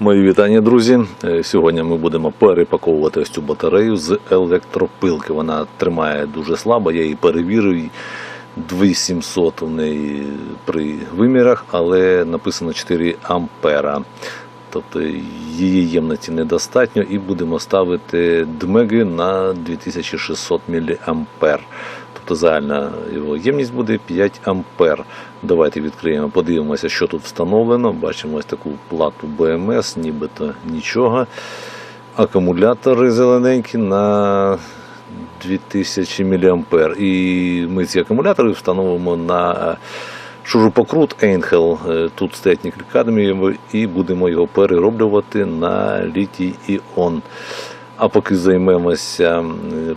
Мої вітання, друзі. Е, Сьогодні ми будемо перепаковувати ось цю батарею з електропилки. Вона тримає дуже слабо, я її перевірив. і 2700 у неї при вимірах, але написано 4 ампера. Тобто її ємності недостатньо і будемо ставити дмеги на 2600 мА. Тобто загальна його ємність буде 5 ампер. Давайте відкриємо, подивимося, що тут встановлено. Бачимо ось таку плату БМС, нібито нічого. Акумулятори зелененькі на 2000 мА. І ми ці акумулятори встановимо на шурупокрут Енхел. Тут стоять нікель і будемо його перероблювати на літій іон. А поки займемося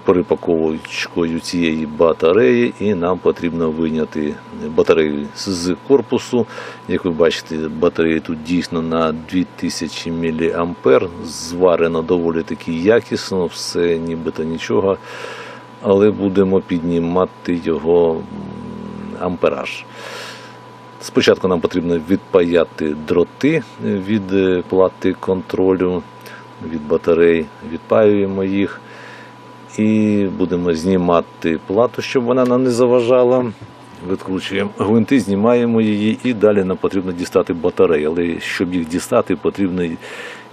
перепаковочкою цієї батареї, і нам потрібно виняти батарею з корпусу. Як ви бачите, батарея тут дійсно на 2000 мА, зварено доволі таки якісно, все нібито нічого, але будемо піднімати його ампераж. Спочатку нам потрібно відпаяти дроти від е, плати контролю від батарей, відпаюємо їх і будемо знімати плату, щоб вона нам не заважала. Відкручуємо гвинти, знімаємо її і далі нам потрібно дістати батареї. Але щоб їх дістати, потрібно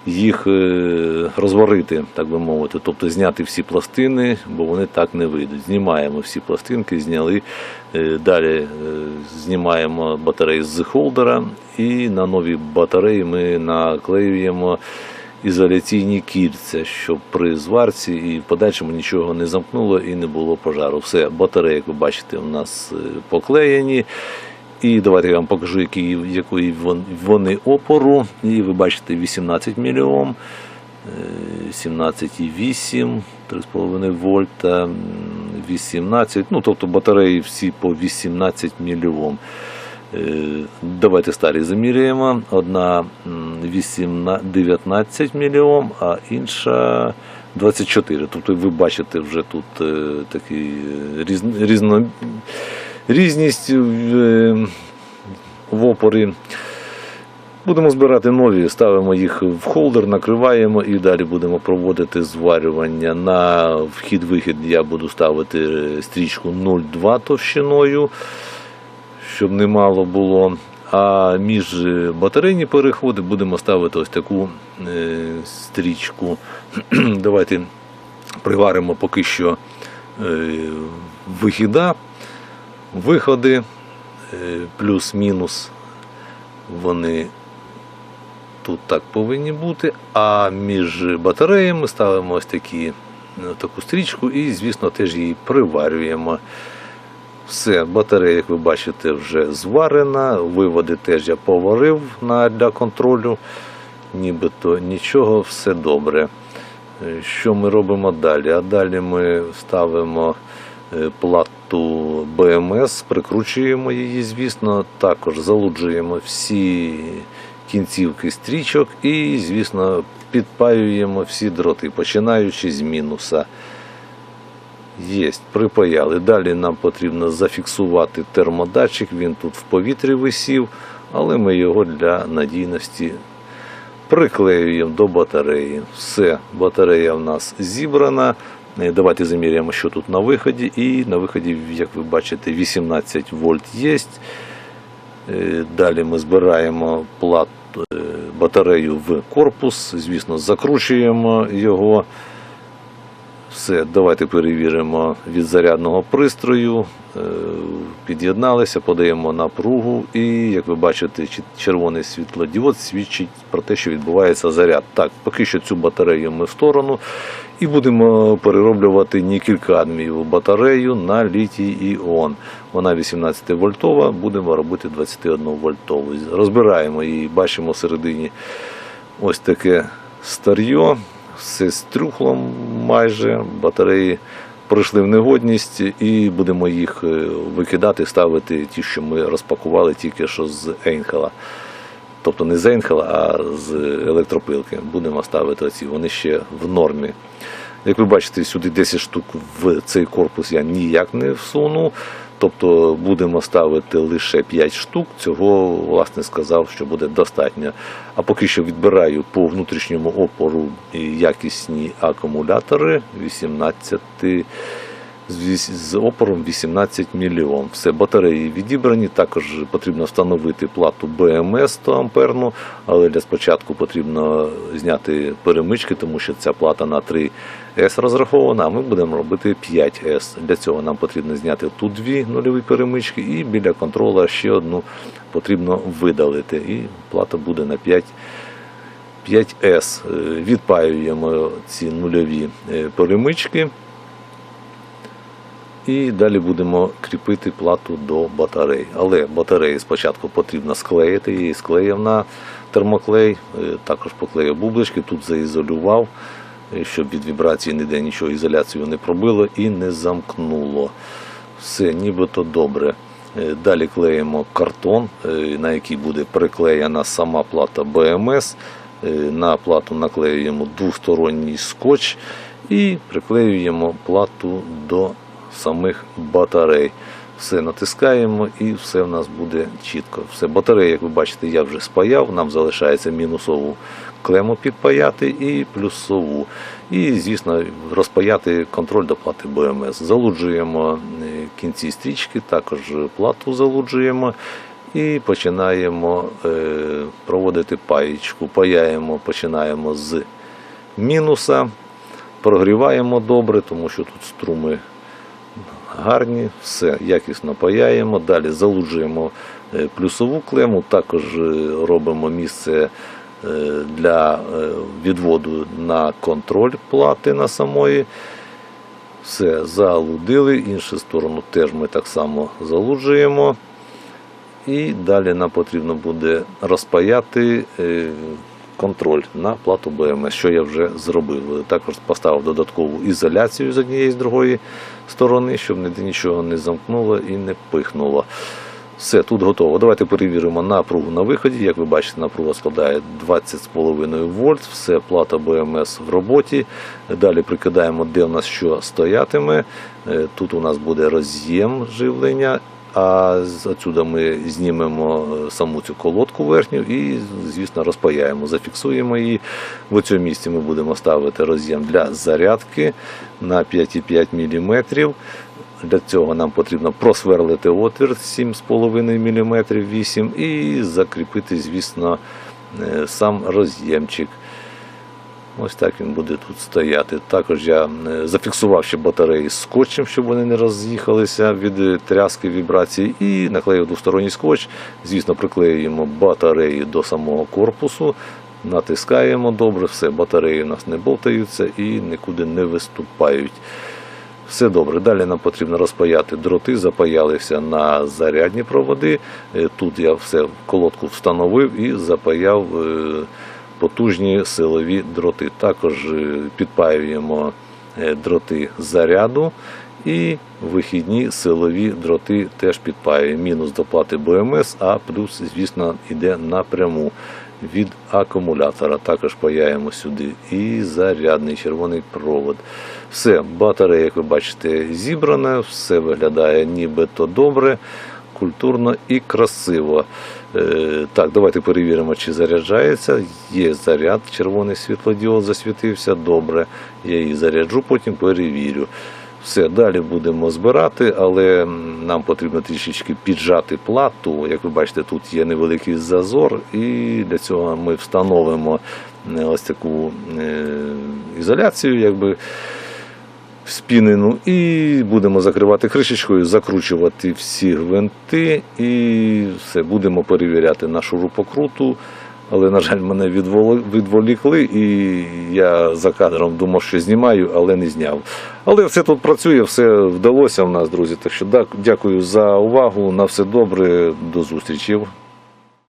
їх е, розварити, так би мовити, тобто зняти всі пластини, бо вони так не вийдуть. Знімаємо всі пластинки, зняли. Е, Далі е, знімаємо батареї з холдера і на нові батареї ми наклеюємо ізоляційні кільця, щоб при зварці і подальшому нічого не замкнуло і не було пожару. Все, батареї, як ви бачите, у нас е, поклеєні. І давайте я вам покажу, які, якої вони опору. І ви бачите 18 мільйом, 17,8, 3,5 вольта, 18, ну тобто батареї всі по 18 мільйом. Е, Давайте старі заміряємо. Одна м, 18 19 мільйом, а інша 24. Тобто ви бачите вже тут е, такий е, різ, різно, різність в, в опорі. Будемо збирати нові, ставимо їх в холдер, накриваємо і далі будемо проводити зварювання. На вхід-вихід я буду ставити стрічку 0,2 товщиною щоб немало було. А між е, батарейні переходи будемо ставити ось таку е, стрічку. Давайте приваримо поки що е, вихіда, виходи, плюс-мінус вони тут так повинні бути. А між батареями ставимо ось такі, таку стрічку і, звісно, теж її приварюємо. Все, батарея, як ви бачите, вже зварена. Виводи теж я поварив для контролю. Нібито нічого, все добре. Е, Що ми робимо далі? А далі ми ставимо е, плату БМС, прикручуємо її, звісно, також залуджуємо всі кінцівки стрічок і, звісно, підпаюємо всі дроти, починаючи з мінуса. Єсть, припаяли. Далі нам потрібно зафіксувати термодатчик. Він тут в повітрі висів, але ми його для надійності приклеюємо до батареї. Все, батарея в нас зібрана. Е, Давайте заміряємо, що тут на виході. І на виході, як ви бачите, 18 вольт є. Е, Далі ми збираємо плату, е, батарею в корпус. Звісно, закручуємо його. Все, давайте перевіримо від зарядного пристрою. Е, Під'єдналися, подаємо напругу, і як ви бачите, червоний світлодіод свідчить про те, що відбувається заряд. Так, поки що цю батарею ми в сторону і будемо перероблювати нікель-кадмієву батарею на літій іон. Вона 18 вольтова, будемо робити 21 вольтову. Розбираємо її, бачимо всередині ось таке старьо, все з трюхлом майже, батареї пройшли в негодність і будемо їх е, викидати, ставити ті, що ми розпакували тільки що з Ейнхела. Тобто не з Ейнхела, а з електропилки. Будемо ставити оці, вони ще в нормі. Як ви бачите, сюди 10 штук в цей корпус я ніяк не всуну. Тобто будемо ставити лише 5 штук. Цього власне сказав, що буде достатньо. А поки що відбираю по внутрішньому опору якісні акумулятори 18 з опором 18 мільйон. Все, батареї відібрані. Також потрібно встановити плату БМС 100 амперну, але для спочатку потрібно зняти перемички, тому що ця плата на 3С розрахована, а ми будемо робити 5С. Для цього нам потрібно зняти тут дві нульові перемички і біля контрола ще одну потрібно видалити. І плата буде на 5 5С. Е, Відпаюємо ці нульові е, перемички. І далі будемо кріпити плату до батарей. Але батареї спочатку потрібно склеїти. Її склеїв на термоклей, е, також поклеїв бублички, тут заізолював, е, щоб від вібрації ніде нічого ізоляцію не пробило і не замкнуло. Все, нібито добре. Е, Далі клеїмо картон, на який буде приклеєна сама плата БМС. На плату наклеюємо двосторонній скотч і приклеюємо плату до самих батарей. Все натискаємо і все в нас буде чітко. Все, батареї, як ви бачите, я вже спаяв. Нам залишається мінусову клему підпаяти і плюсову. І, звісно, розпаяти контроль до плати БМС. Залуджуємо е, кінці стрічки, також плату залуджуємо. І починаємо е, проводити паєчку. Паяємо, починаємо з мінуса, прогріваємо добре, тому що тут струми гарні, все якісно паяємо. Далі залуджуємо е, плюсову клему, також е, робимо місце е, для відводу на контроль плати на самої. Все, залудили, іншу сторону теж ми так само залуджуємо. І далі нам потрібно буде розпаяти контроль на плату БМС, що я вже зробив. Також поставив додаткову ізоляцію з однієї з другої сторони, щоб нічого не замкнуло і не пихнуло. Все, тут готово. Давайте перевіримо напругу на виході. Як ви бачите, напруга складає 20,5 вольт. Все, плата БМС в роботі. Далі прикидаємо, де в нас що стоятиме. Е, Тут у нас буде роз'єм живлення. А отсюда ми знімемо е, саму цю колодку верхню і, звісно, розпаяємо, зафіксуємо її. В цьому місці ми будемо ставити роз'єм для зарядки на 5,5 мм. Для цього нам потрібно просверлити отвір 7,5 мм 8 і закріпити, звісно, е, сам роз'ємчик. Ось так він буде тут стояти. Також я зафіксував ще батареї скотчем, щоб вони не роз'їхалися від е, тряски вібрації, і наклеїв двосторонній скотч. Звісно, приклеюємо батареї до самого корпусу, натискаємо добре, все, батареї у нас не болтаються і нікуди не виступають. Все добре. Далі нам потрібно розпаяти дроти, запаялися на зарядні проводи. Е, Тут я все колодку встановив і запаяв е, потужні силові дроти. Також е, підпаюємо е, дроти заряду і вихідні силові дроти теж підпаюємо. Мінус до плати БМС, а плюс, звісно, йде напряму від акумулятора. Також паяємо сюди і зарядний червоний провод. Все, батарея, як ви бачите, зібрана, все виглядає нібито добре, культурно і красиво. Е, так, давайте перевіримо, чи заряджається. Є заряд, червоний світлодіод засвітився. Добре. Я її заряджу, потім перевірю. Все, далі будемо збирати, але нам потрібно трішечки піджати плату. Як ви бачите, тут є невеликий зазор, і для цього ми встановимо е, ось таку е, ізоляцію, якби спінену, і будемо закривати кришечкою, закручувати всі гвинти, і все, будемо перевіряти на шурупокруту. Але, на жаль, мене відволікли, і я за кадром думав, що знімаю, але не зняв. Але все тут працює, все вдалося в нас, друзі. Так що дякую за увагу. На все добре, до зустрічі.